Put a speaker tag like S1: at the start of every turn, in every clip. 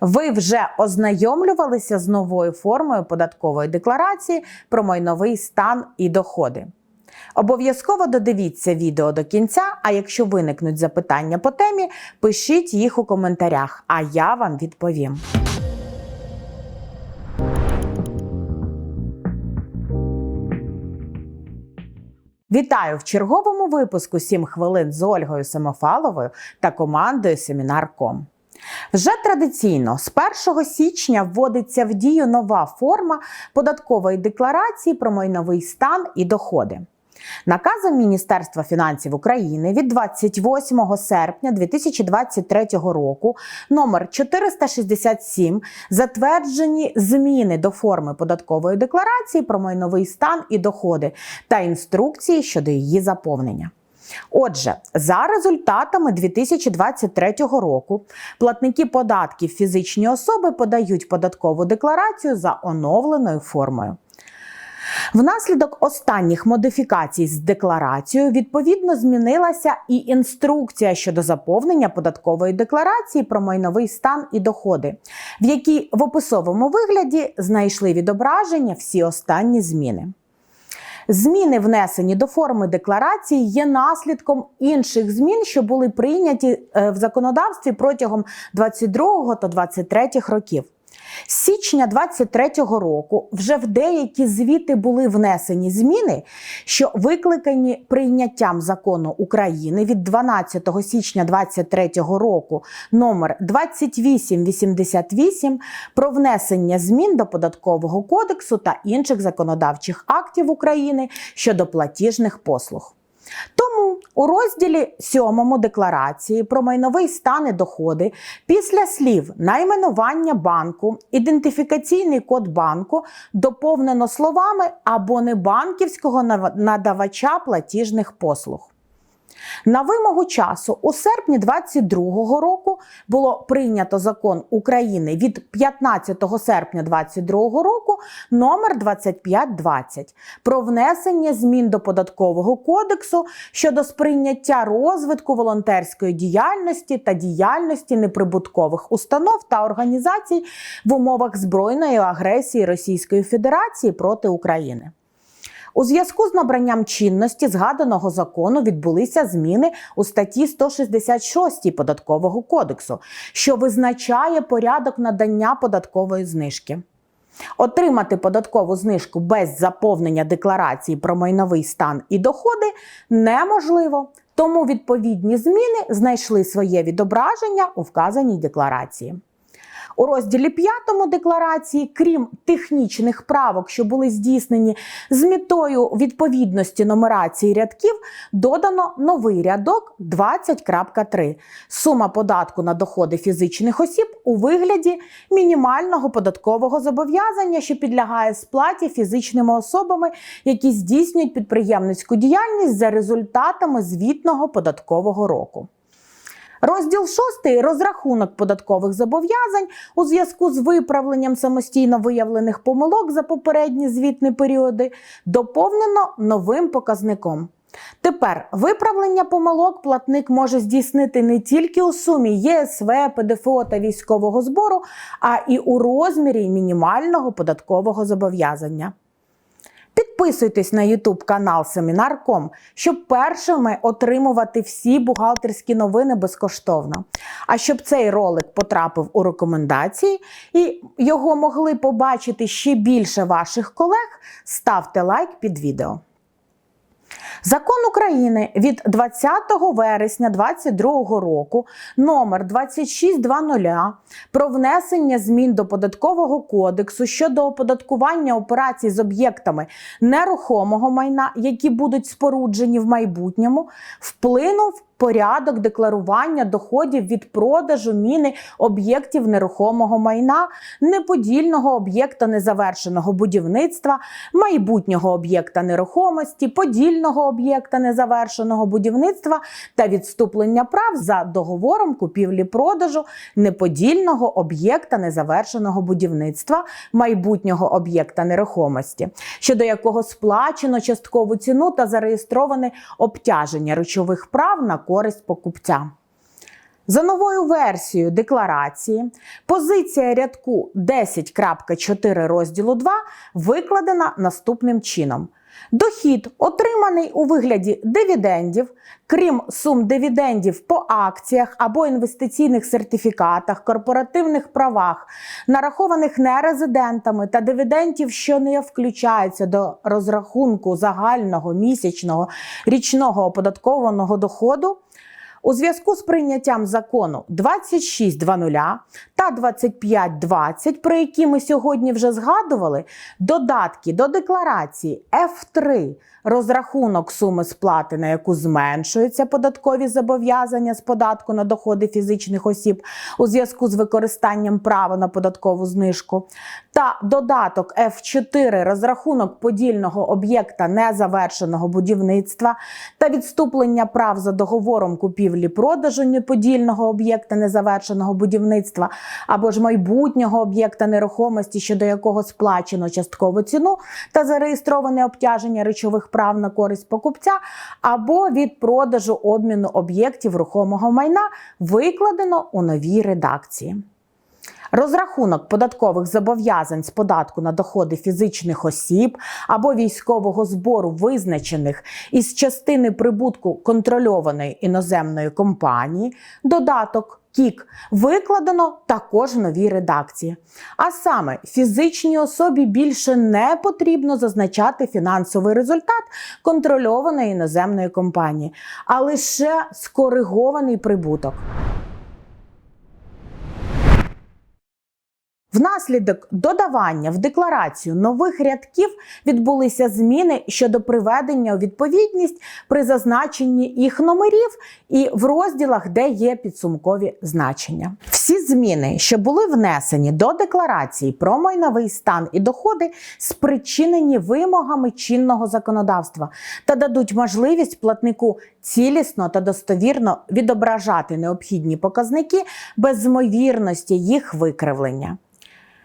S1: Ви вже ознайомлювалися з новою формою податкової декларації про майновий стан і доходи. Обов'язково додивіться відео до кінця, а якщо виникнуть запитання по темі, пишіть їх у коментарях, а я вам відповім. Вітаю в черговому випуску «7 хвилин з Ольгою Самофаловою та командою Семінар.ком. Вже традиційно з 1 січня вводиться в дію нова форма податкової декларації про майновий стан і доходи. Наказом Міністерства фінансів України від 28 серпня 2023 року номер 467 затверджені зміни до форми податкової декларації про майновий стан і доходи та інструкції щодо її заповнення. Отже, за результатами 2023 року платники податків фізичні особи подають податкову декларацію за оновленою формою. Внаслідок останніх модифікацій з декларацією відповідно змінилася і інструкція щодо заповнення податкової декларації про майновий стан і доходи, в якій в описовому вигляді знайшли відображення всі останні зміни. Зміни, внесені до форми декларації, є наслідком інших змін, що були прийняті е, в законодавстві протягом 22 та 23 років. Січня 23-го року вже в деякі звіти були внесені зміни, що викликані прийняттям закону України від 12 січня 23-го року номер 2888 про внесення змін до податкового кодексу та інших законодавчих актів України щодо платіжних послуг. Тому у розділі 7 декларації про майновий стан і доходи після слів найменування банку, ідентифікаційний код банку доповнено словами або небанківського надавача платіжних послуг. На вимогу часу у серпні 2022 року було прийнято закон України від 15 серпня 2022 року номер 2520 про внесення змін до податкового кодексу щодо сприйняття розвитку волонтерської діяльності та діяльності неприбуткових установ та організацій в умовах збройної агресії Російської Федерації проти України. У зв'язку з набранням чинності згаданого закону відбулися зміни у статті 166 податкового кодексу, що визначає порядок надання податкової знижки. Отримати податкову знижку без заповнення декларації про майновий стан і доходи неможливо, тому відповідні зміни знайшли своє відображення у вказаній декларації. У розділі 5 декларації, крім технічних правок, що були здійснені з метою відповідності нумерації рядків, додано новий рядок 20.3. Сума податку на доходи фізичних осіб у вигляді мінімального податкового зобов'язання, що підлягає сплаті фізичними особами, які здійснюють підприємницьку діяльність за результатами звітного податкового року. Розділ 6. розрахунок податкових зобов'язань у зв'язку з виправленням самостійно виявлених помилок за попередні звітні періоди доповнено новим показником. Тепер виправлення помилок платник може здійснити не тільки у сумі ЄСВ, ПДФО та військового збору, а і у розмірі мінімального податкового зобов'язання. Підписуйтесь на YouTube канал Семінар.ком, щоб першими отримувати всі бухгалтерські новини безкоштовно. А щоб цей ролик потрапив у рекомендації і його могли побачити ще більше ваших колег, ставте лайк під відео. Закон України від 20 вересня 2022 року номер 2620 про внесення змін до податкового кодексу щодо оподаткування операцій з об'єктами нерухомого майна, які будуть споруджені в майбутньому, вплинув порядок декларування доходів від продажу міни об'єктів нерухомого майна, неподільного об'єкта незавершеного будівництва, майбутнього об'єкта нерухомості, подільного об'єкта незавершеного будівництва та відступлення прав за договором купівлі-продажу неподільного об'єкта незавершеного будівництва, майбутнього об'єкта нерухомості, щодо якого сплачено часткову ціну та зареєстроване обтяження речових прав на користь покупця. За новою версією декларації позиція рядку 10.4 розділу 2 викладена наступним чином. Дохід, отриманий у вигляді дивідендів, крім сум дивідендів по акціях або інвестиційних сертифікатах, корпоративних правах, нарахованих нерезидентами та дивідендів, що не включаються до розрахунку загального місячного річного оподаткованого доходу. У зв'язку з прийняттям закону 26.00 та 25.20, про які ми сьогодні вже згадували, додатки до декларації F3 розрахунок суми сплати, на яку зменшуються податкові зобов'язання з податку на доходи фізичних осіб у зв'язку з використанням права на податкову знижку, та додаток F4 розрахунок подільного об'єкта незавершеного будівництва та відступлення прав за договором купівлі-продажу неподільного об'єкта незавершеного будівництва або ж майбутнього об'єкта нерухомості, щодо якого сплачено часткову ціну та зареєстроване обтяження речових прав на користь покупця, або від продажу обміну об'єктів рухомого майна викладено у новій редакції. Розрахунок податкових зобов'язань з податку на доходи фізичних осіб або військового збору, визначених із частини прибутку контрольованої іноземної компанії, додаток. КІК викладено також в новій редакції. А саме фізичній особі більше не потрібно зазначати фінансовий результат контрольованої іноземної компанії, а лише скоригований прибуток. Внаслідок додавання в декларацію нових рядків відбулися зміни щодо приведення у відповідність при зазначенні їх номерів і в розділах, де є підсумкові значення. Всі зміни, що були внесені до декларації про майновий стан і доходи, спричинені вимогами чинного законодавства та дадуть можливість платнику цілісно та достовірно відображати необхідні показники без ймовірності їх викривлення.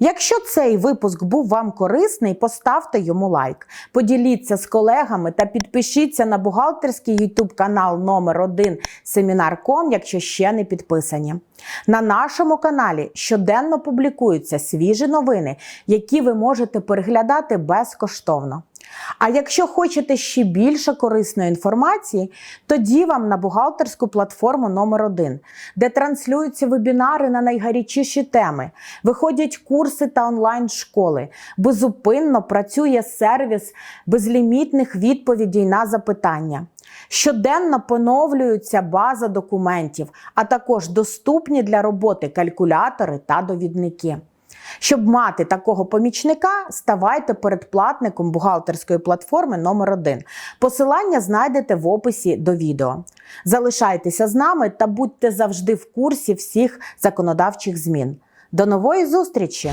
S1: Якщо цей випуск був вам корисний, поставте йому лайк, поділіться з колегами та підпишіться на бухгалтерський YouTube канал номер 1 Семінар.ком, якщо ще не підписані. На нашому каналі щоденно публікуються свіжі новини, які ви можете переглядати безкоштовно. А якщо хочете ще більше корисної інформації, тоді вам на бухгалтерську платформу номер 1 де транслюються вебінари на найгарячіші теми, виходять курси та онлайн-школи. Безупинно працює сервіс безлімітних відповідей на запитання. Щоденно поновлюється база документів, а також доступні для роботи калькулятори та довідники. Щоб мати такого помічника, ставайте передплатником бухгалтерської платформи номер 1 Посилання знайдете в описі до відео. Залишайтеся з нами та будьте завжди в курсі всіх законодавчих змін. До нової зустрічі!